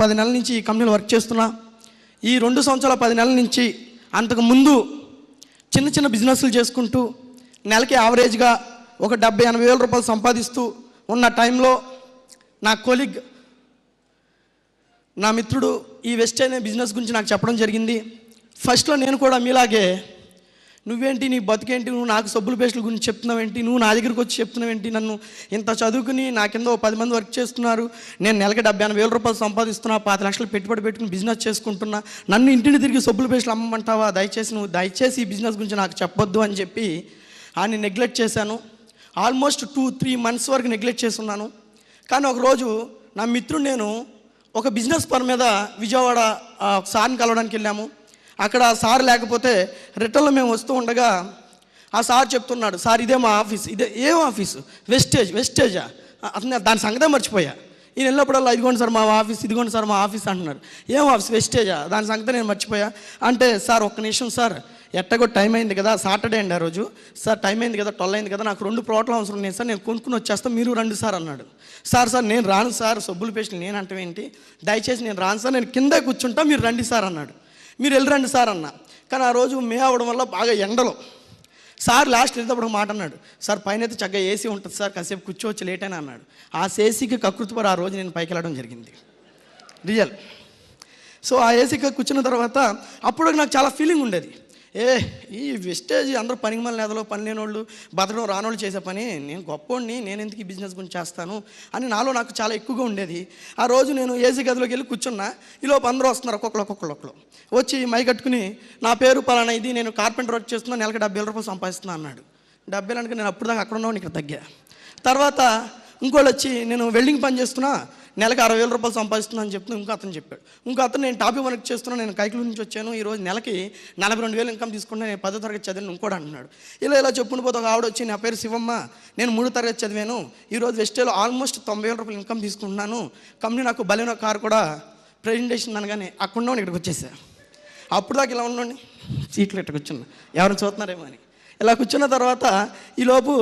పది నెలల నుంచి ఈ కంపెనీలో వర్క్ చేస్తున్నా. ఈ రెండు సంవత్సరాల పది నెలల నుంచి అంతకు ముందు చిన్న చిన్న బిజినెస్లు చేసుకుంటూ నెలకి యావరేజ్గా ఒక డెబ్బై ఎనభై వేల రూపాయలు సంపాదిస్తూ ఉన్న టైంలో నా కొలిగ్ నా మిత్రుడు ఈ వెస్ట్ అనే బిజినెస్ గురించి నాకు చెప్పడం జరిగింది. ఫస్ట్లో నేను కూడా మీలాగే నువ్వేంటి నీ బతికేంటి నువ్వు నాకు సబ్బుల పేస్టుల గురించి చెప్తున్నావేంటి నువ్వు నా దగ్గరికి వచ్చి చెప్తున్నావేంటి నన్ను ఇంత చదువుకుని నా కింద ఓ పది మంది వర్క్ చేస్తున్నారు నేను నెలకి డెబ్బై ఎనభై వేల రూపాయలు సంపాదిస్తున్నా పాతి లక్షలు పెట్టుబడి పెట్టుకుని బిజినెస్ చేసుకుంటున్నా నన్ను ఇంటిని తిరిగి సబ్బుల పేస్టులు అమ్మమంటావా? దయచేసి నువ్వు దయచేసి ఈ బిజినెస్ గురించి నాకు చెప్పొద్దు అని చెప్పి ఆయన నెగ్లెక్ట్ చేశాను. ఆల్మోస్ట్ టూ త్రీ మంత్స్ వరకు నెగ్లెక్ట్ చేస్తున్నాను. కానీ ఒకరోజు నా మిత్రుడు నేను ఒక బిజినెస్ పని మీద విజయవాడ సార్ని కలవడానికి వెళ్ళాము. అక్కడ ఆ సార్ లేకపోతే రిటర్న్లో మేము వస్తూ ఉండగా ఆ సార్ చెప్తున్నాడు సార్ ఇదే మా ఆఫీస్ ఇదే ఏం ఆఫీసు? వెస్టేజ్ వెస్టేజా అతను దాని సంగతే మర్చిపోయా. నేను వెళ్ళినప్పుడల్లా ఇదిగోండి సార్ మా ఆఫీస్ ఇదిగోండి సార్ మా ఆఫీస్ అంటున్నారు. ఏం ఆఫీస్? వెస్టేజా? దాని సంగతి నేను మర్చిపోయా. అంటే సార్ ఒక్క నిమిషం సార్ ఎట్టగో టైం అయింది కదా సాటర్డే అండి ఆ రోజు. సార్ టైం అయింది కదా ట్వెల్వ్ అయింది కదా నాకు రెండు ప్లాట్లు అవసరం ఉన్నాయి సార్ నేను కొనుక్కుని వచ్చేస్తాను మీరు రండి సార్ అన్నాడు. సార్ సార్ నేను రాను సార్ సబ్బులు పేస్ట్ నేను అంటే ఏంటి దయచేసి నేను రాను సార్ నేను కింద కూర్చుంటా మీరు రండి సార్ అన్నాడు. మీరు వెళ్ళి రండి సార్ అన్న. కానీ ఆ రోజు మే అవడం వల్ల బాగా ఎండలో. సార్ లాస్ట్ వెళ్ళేటప్పుడు మాట అన్నాడు. సార్ పైన అయితే చక్కగా ఏసీ ఉంటుంది సార్ కాసేపు కూర్చోవచ్చు లేట్ అని అన్నాడు. ఆ ఏసీకి కకృతిపడి ఆ రోజు నేను పైకి వెళ్ళడం జరిగింది. రియల్. సో ఆ ఏసీకి కూర్చున్న తర్వాత అప్పుడు నాకు చాలా ఫీలింగ్ ఉండేది. ఏ ఈ వెస్టేజ్ అందరూ పనికి మళ్ళీ నెదలో పని లేనోళ్ళు బతకడం రానోళ్ళు చేసే పని నేను గొప్పోడిని నేను ఎందుకు ఈ బిజినెస్ గురించి చేస్తాను అని నాలో నాకు చాలా ఎక్కువగా ఉండేది. ఆ రోజు నేను ఏసీ గదిలోకి వెళ్ళి కూర్చున్నా ఈలోపు అందరూ వస్తున్నారు ఒక్కొక్కరు ఒక్కొక్కరు ఒక్కరు వచ్చి మై కట్టుకుని నా పేరు పలానా ఇది నేను కార్పెంటర్ వర్క్ చేస్తున్నా నెలకి డెబ్బై వేల రూపాయలు సంపాదిస్తున్నా అన్నాడు. డెబ్బై వేలు నేను అప్పుడు దాకా అక్కడ ఉన్నాను ఇక్కడ తగ్గా తర్వాత ఇంకోళ్ళు వచ్చి నేను వెల్డింగ్ పని చేస్తున్నా నెలకు అరవై వేల రూపాయలు సంపాదిస్తున్నాను చెప్తూ చెప్తున్నా ఇంకో అతను చెప్పాడు. ఇంకో అతను నేను టాపీ వర్క్ చేస్తున్నాను నేను కైకుల నుంచి వచ్చాను ఈరోజు నెలకి నలభై రెండు వేలు ఇన్కమ్ తీసుకుంటే నేను పదో తరగతి చదివాను ఇంకోటి అంటున్నాడు. ఇలా ఇలా చెప్పుకుని పోతే ఒక ఆవిడ వచ్చి నా పేరు శివమ్మ నేను మూడు తరగతి చదివాను ఈ రోజు వెస్టేలో ఆల్మోస్ట్ తొంభై వేల రూపాయలు ఇన్కమ్ తీసుకుంటున్నాను కంపెనీ నాకు బలైన కార్ కూడా ప్రెజెంటేషన్ అనగానే అక్కడ ఉన్నాను ఇక్కడికి వచ్చేసా. అప్పుడు దాకా ఇలా ఉండండి సీట్లు ఇట్లా కూర్చున్నా ఎవరిని చూస్తున్నారేమో అని. ఇలా కూర్చున్న తర్వాత ఈలోపు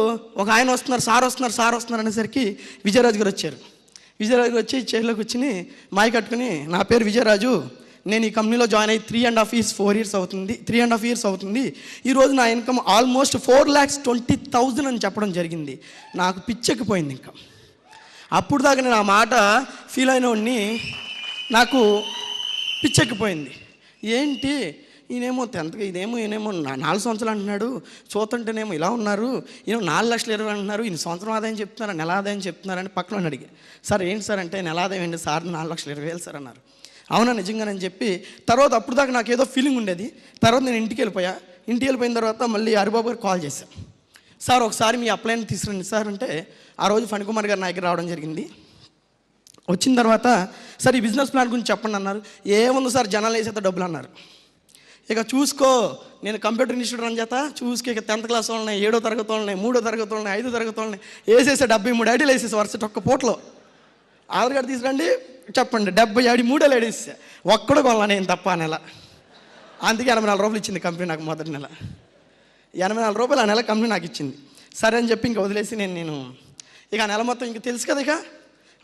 ఒక ఆయన వస్తున్నారు సార్ వస్తున్నారు సార్ వస్తున్నారు అనేసరికి విజయరాజు గారు వచ్చారు. విజయరాజు వచ్చి చైర్లోకి కూర్చుని మాయ కట్టుకుని నా పేరు విజయరాజు. నేను ఈ కంపెనీలో జాయిన్ అయ్యి three and half years four years అవుతుంది త్రీ అండ్ హాఫ్ ఇయర్స్ అవుతుంది. ఈరోజు నా income almost four lakhs twenty thousand అని చెప్పడం జరిగింది. నాకు పిచ్చెక్కిపోయింది ఇంకా. అప్పుడు దాకా నేను ఆ మాట ఫీల్ అయిన వాడిని నాకు పిచ్చెక్కిపోయింది. ఏంటి? ఈయనేమో టెన్త్ ఇదేమో ఈయనేమో నాలుగు సంవత్సరాలు అంటున్నాడు. చూస్తుంటేనేమో ఇలా ఉన్నారు. ఈయన నాలుగు లక్షలు ఇరవై అంటున్నారు. ఈయన సంవత్సరం ఆదాయం చెప్తున్నారు నెల ఆదాయం చెప్తున్నారని పక్కన వాడిని అడిగా సార్ ఏంటి సార్ అంటే నెల ఆదాయం ఏంటి? సార్ నాలుగు లక్షలు ఇరవై వేలు సార్ అన్నారు. అవునా నిజంగానని చెప్పి తర్వాత అప్పుడు దాకా నాకు ఏదో ఫీలింగ్ ఉండేది. తర్వాత నేను ఇంటికి వెళ్ళిపోయా. ఇంటికి వెళ్ళిపోయిన తర్వాత మళ్ళీ హరిబాబు గారు కాల్ చేశాను సార్ ఒకసారి మీ అప్లైన్ తీసుకురండి సార్ అంటే ఆ రోజు ఫణికుమార్ గారు నా దగ్గర రావడం జరిగింది. వచ్చిన తర్వాత సార్ ఈ బిజినెస్ ప్లాన్ గురించి చెప్పండి అన్నారు. ఏముంది సార్ జనాలు వేసేత డబ్బులు అన్నారు. ఇక చూసుకో నేను కంప్యూటర్ ఇన్స్టిట్యూట్ రన్ చేత చూసుకో ఇక టెన్త్ క్లాస్ వాళ్ళని ఏడో తరగతి వాళ్ళని మూడో తరగతి వాళ్ళని ఐదో తరగతి వాళ్ళని వేసేసే డెబ్బై మూడు ఐడీలు వేసేసి వరుస ఒక్క పూటలో. ఆధార్ కార్డు తీసుకురండి చెప్పండి డెబ్బై ఐడి మూడేళ్ళు ఐడీసే ఒక్కడు కొనాల నేను తప్ప ఆ నెల. అందుకే ఎనభై నాలుగు రూపాయలు ఇచ్చింది కంపెనీ నాకు మొదటి నెల. ఎనభై నాలుగు రూపాయలు ఆ నెల కంపెనీ నాకు ఇచ్చింది. సరే అని చెప్పి ఇంకా వదిలేసి నేను నేను ఇక ఆ నెల మొత్తం ఇంక తెలుసు కదా ఇక.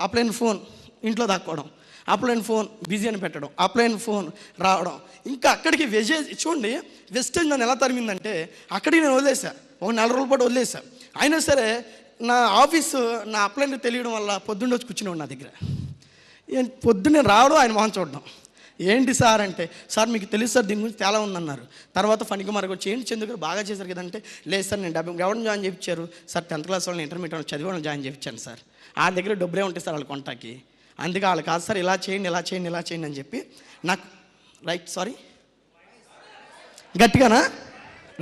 అప్లైన్ ఫోన్? ఇంట్లో దాక్కోవడం. అప్లైన్ ఫోన్ బిజీ అని పెట్టడం అప్లైన్ ఫోన్ రావడం. ఇంకా అక్కడికి వెజేజ్ చూడండి వెస్టేజ్ నన్ను ఎలా తరిమిందంటే అక్కడికి నేను వదిలేసా ఒక నెల రోజుల పాటు వదిలేసా అయినా సరే నా ఆఫీసు నా అప్లైన్ తెలియడం వల్ల పొద్దున్న వచ్చి కూర్చునేవాడు నా దగ్గర. పొద్దున్నే రావడం ఆయన మొహం చూడడం. ఏంటి సార్ అంటే సార్ మీకు తెలుసు సార్ దీని గురించి చాలా ఉందన్నారు. తర్వాత ఫణికుమార్ వచ్చి ఏంటి చెందుకు బాగా చేశారు కదంటే లేదు సార్ నేను డబ్బు ఎవరిని జాయిన్ చేయించారు? సార్ టెన్త్ క్లాస్ వాళ్ళని ఇంటర్మీడియట్ వాళ్ళు జాయిన్ చేయించాను సార్. ఆ దగ్గర డబ్బులే ఉంటాయి సార్ వాళ్ళ కొంటాకి అందుకే వాళ్ళు కాదు సార్ ఇలా చేయండి ఇలా చేయండి ఇలా చేయండి అని చెప్పి నాకు రైట్ సారీ. గట్టిగానా?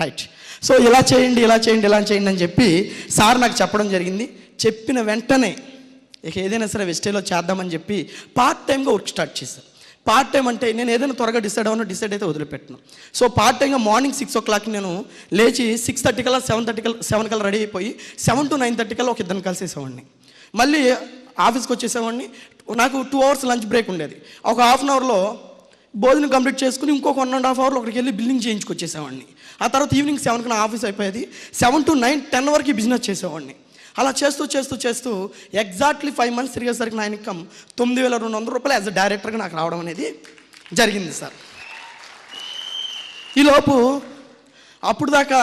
రైట్. సో ఇలా చేయండి ఇలా చేయండి ఇలా చేయండి అని చెప్పి సార్ నాకు చెప్పడం జరిగింది. చెప్పిన వెంటనే ఇక ఏదైనా సరే వెస్టేలో చేద్దామని చెప్పి పార్ట్ టైంగా వర్క్ స్టార్ట్ చేశాను పార్ట్ టైం అంటే నేను ఏదైనా త్వరగా డిసైడ్ అవ్వను డిసైడ్ అయితే వదిలిపెట్టను. సో పార్ట్ టైంగా మార్నింగ్ సిక్స్ ఓ క్లాక్ నేను లేచి సిక్స్ థర్టీ కల్లా సెవెన్ థర్టీ కల్లా సెవెన్ కల్లా రెడీ అయిపోయి సెవెన్ టు నైన్ థర్టీ కల్లా ఒక ఇద్దరిని కలిసేసేవాడిని. మళ్ళీ ఆఫీస్కి వచ్చేసేవాడిని. నాకు టూ అవర్స్ లంచ్ బ్రేక్ ఉండేది. ఒక హాఫ్ అన్ అవర్లో భోజనం కంప్లీట్ చేసుకుని ఇంకొక వన్ అండ్ హాఫ్ అవర్లో అక్కడికి వెళ్ళి బిల్లింగ్ చేయించుకొచ్చేసేవాడిని. ఆ తర్వాత ఈవినింగ్ సెవెన్కి నా ఆఫీస్ అయిపోయేది. సెవెన్ టు నైన్ టెన్ వరకు బిజినెస్ చేసేవాడిని. అలా చేస్తూ చేస్తూ చేస్తూ ఎగ్జాక్ట్లీ ఫైవ్ మంత్స్ తిరిగేసరికి నా ఇన్కమ్ తొమ్మిది వేల రెండు వందల రూపాయలు యాజ్ అ డైరెక్టర్గా నాకు రావడం అనేది జరిగింది సార్. ఈలోపు అప్పుడు దాకా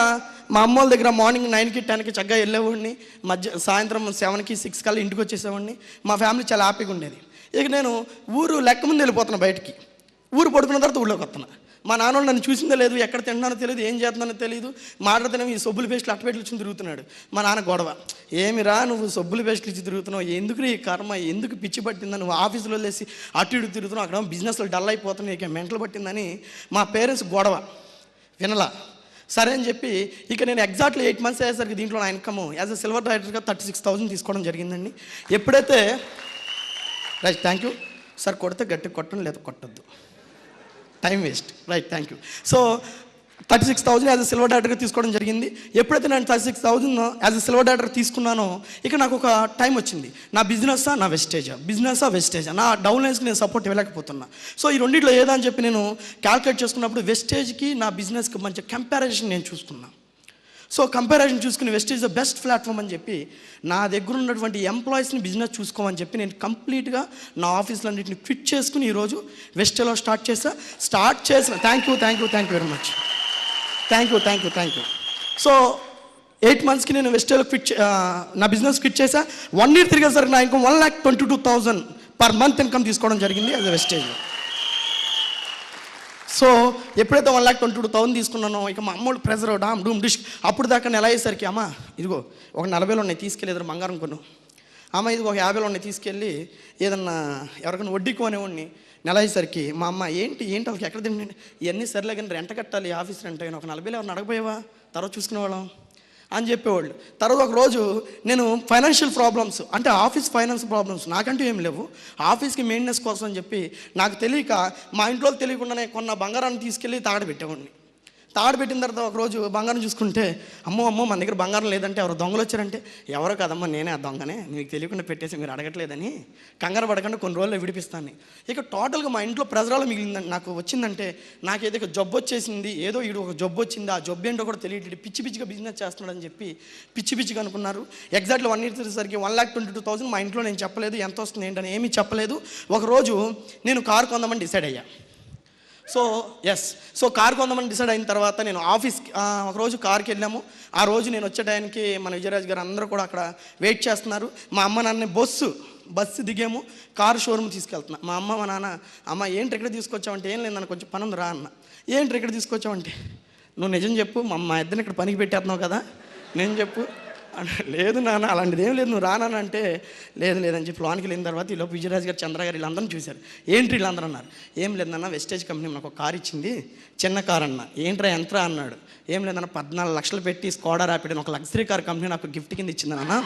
మా అమ్మ వాళ్ళ దగ్గర మార్నింగ్ నైన్కి టెన్కి చక్కగా వెళ్ళేవాడిని. మధ్య సాయంత్రం సెవెన్కి సిక్స్ కల్లా ఇంటికి వచ్చేసేవాడిని. మా ఫ్యామిలీ చాలా హ్యాపీగా ఉండేది. ఇక నేను ఊరు లెక్క ముందు వెళ్ళిపోతున్నా బయటికి. ఊరు పడుకున్న తర్వాత ఊళ్ళోకి వస్తున్నా. మా నాన్న నన్ను చూసిందో లేదు ఎక్కడ తింటున్నానో తెలియదు ఏం చేస్తున్నానో తెలియదు మాట్లాడుతున్నాం ఈ సబ్బులు పేస్ట్లు అట్టపెట్లు ఇచ్చి తిరుగుతున్నాడు. మా నాన్న గొడవ. ఏమిరా నువ్వు సబ్బులు పేస్ట్లు ఇచ్చి తిరుగుతున్నావు? ఎందుకు ఈ కర్మ? ఎందుకు పిచ్చి పట్టిందా? నువ్వు ఆఫీసులో లేసి అటు ఇటు తిరుగుతున్నావు? అక్కడ బిజినెస్లో డల్ అయిపోతున్నాయి. ఇక మెంటలు పట్టిందని మా పేరెంట్స్ గొడవ. వినలా. సరే అని చెప్పి ఇక నేను ఎగ్జాక్ట్లీ ఎయిట్ మంత్స్ అయ్యేసరికి దీంట్లో నా ఇన్కమ్ యాజ్ అ సిల్వర్ రైటర్గా థర్టీ సిక్స్ థౌసండ్ తీసుకోవడం జరిగిందండి. ఎప్పుడైతే రైట్ థ్యాంక్ యూ సార్ కొడితే గట్టి కొట్టడం లేదా కొట్టద్దు. Time waste right thank you so thirty six thousand as a silver డైరెక్టర్గా తీసుకోవడం జరిగింది. ఎప్పుడైతే నేను thirty six thousand as a silver director తీసుకున్నానో ఇక నాకు ఒక టైం వచ్చింది. నా బిజినెస్సా నా వెస్టేజా? బిజినెస్సా వెస్టేజా? నా డౌన్ లైన్స్కి నేను సపోర్ట్ ఇవ్వలేకపోతున్నా. సో ఈ రెండింటిలో ఏదా అని చెప్పి నేను క్యాల్కులేట్ చేసుకున్నప్పుడు వెస్టేజ్కి నా బిజినెస్కి మంచి కంపారిజన్ నేను చూసుకున్నాను సో కంపారిజన్ చూసుకుని Vestige the best platform అని చెప్పి నా దగ్గర ఉన్నటువంటి ఎంప్లాయీస్ని బిజినెస్ చూసుకోమని చెప్పి నేను కంప్లీట్గా నా ఆఫీస్లన్నింటిని క్విట్ చేసుకుని ఈరోజు వెస్టేలో స్టార్ట్ చేసా స్టార్ట్ చేసిన thank you thank you thank you very much. Thank you thank you thank you so eight మంత్స్కి నేను వెస్టేలో క్విట్ నా బిజినెస్ క్విట్ చేసా వన్ ఇయర్ తిరిగేసరికి నా income one lakh twenty two thousand per month income తీసుకోవడం జరిగింది అది అ వెస్టేజ్లో సో ఎప్పుడైతే one lakh twenty two thousand తీసుకున్నానో ఇక మా అమ్మోళ్ళు ప్రెజర్ డామ్ డూమ్ డిష్. అప్పుడు దాకా నెల అయ్యేసరికి అమ్మ ఇదిగో ఒక నలభైలో ఉన్నాయి తీసుకెళ్ళి బంగారం కొను. అమ్మ ఇదిగో ఒక యాభైలో ఉన్నాయి తీసుకెళ్ళి ఏదన్నా ఎవరికైనా వడ్డీకు అనేవాడిని నెల అయ్యేసరికి మా అమ్మ ఏంటి ఏంటి వాళ్ళకి ఎక్కడ తిండి ఇవన్నీ సర్లే కానీ రెంట కట్టాలి ఆఫీస్ రెంట్ అయినా ఒక నలభై ఎవరిని అడగపోయావా తర్వాత చూసుకునేవాళ్ళం. అని చెప్పేవాళ్ళు. తర్వాత ఒక రోజు నేను ఫైనాన్షియల్ ప్రాబ్లమ్స్ అంటే ఆఫీస్ ఫైనాన్స్ ప్రాబ్లమ్స్ నాకంటూ ఏం లేవు. ఆఫీస్కి మెయింటెనెన్స్ కోసం అని చెప్పి నాకు తెలియక మా ఇంట్లో తెలియకుండానే కొన్న బంగారాన్ని తీసుకెళ్ళి తాగడబెట్టేవాడిని తాడు పెట్టిన తర్వాత ఒక రోజు బంగారం చూసుకుంటే అమ్మో అమ్మో మన దగ్గర బంగారం లేదంటే ఎవరు దొంగలు వచ్చారంటే ఎవరో కదమ్మా నేనే ఆ దొంగనే మీకు తెలియకుండా పెట్టేసి మీరు అడగట్లేదని కంగారు పడకుండా కొన్ని రోజుల్లో విడిపిస్తాను ఇక టోటల్గా మా ఇంట్లో ప్రజరాలు మిగిలిందండి నాకు వచ్చిందంటే నాకు ఏదో ఒక జబ్బు వచ్చేసింది ఏదో ఇడు ఒక జబ్బు వచ్చింది ఆ జబ్బు ఏంటో కూడా తెలియదు పిచ్చి పిచ్చిగా బిజినెస్ చేస్తున్నాడని చెప్పి పిచ్చి పిచ్చిగా అనుకున్నారు. ఎగ్జాక్ట్లీ వన్ ఇయర్ తిరిగేసరికి one lakh twenty two thousand మా ఇంట్లో నేను చెప్పలేదు ఎంత వస్తుంది ఏంటని ఏమీ చెప్పలేదు. ఒకరోజు నేను కారు కొందామని డిసైడ్ అయ్యా. సో ఎస్ సో కార్ కొందామని డిసైడ్ అయిన తర్వాత నేను ఆఫీస్కి ఒకరోజు కార్కి వెళ్ళాము. ఆ రోజు నేను వచ్చే టైంకి మన విజయరాజ్ గారు అందరూ కూడా అక్కడ వెయిట్ చేస్తున్నారు. మా అమ్మ నాన్న బస్సు బస్సు దిగాము. కారు షోరూమ్ తీసుకెళ్తున్నా. మా అమ్మ మా నాన్న అమ్మ ఏంటి ఇక్కడ తీసుకొచ్చావంటే? ఏం లేదు కొంచెం పని ఉంది రా అన్న ఏంటి ఇక్కడ తీసుకొచ్చావంటే? నువ్వు నిజం చెప్పు. మా మా ఇద్దరిని ఇక్కడ పనికి పెట్టేస్తున్నావు కదా. నేను చెప్పు. లేదు నాన్న అలాంటిది ఏం లేదు. నువ్వు రానా అంటే లేదు లేదని చెప్పి లోనికి వెళ్ళిన తర్వాత ఈలోపు విజయరాజ్ గారు చంద్ర గారు వీళ్ళందరినీ చూశారు. ఏంటి వీళ్ళందరూ అన్నారు? ఏం లేదన్న వెస్టేజ్ కంపెనీ నాకు ఒక కార్ ఇచ్చింది. చిన్న కార్ అన్న. ఏంట్రా ఎంత అన్నాడు. ఏం లేదన్న పద్నాలుగు లక్షలు పెట్టి స్కోడా ర్యాపిడ్ ఒక లగ్జరీ కార్ కంపెనీ నాకు గిఫ్ట్ కింద ఇచ్చిందన్న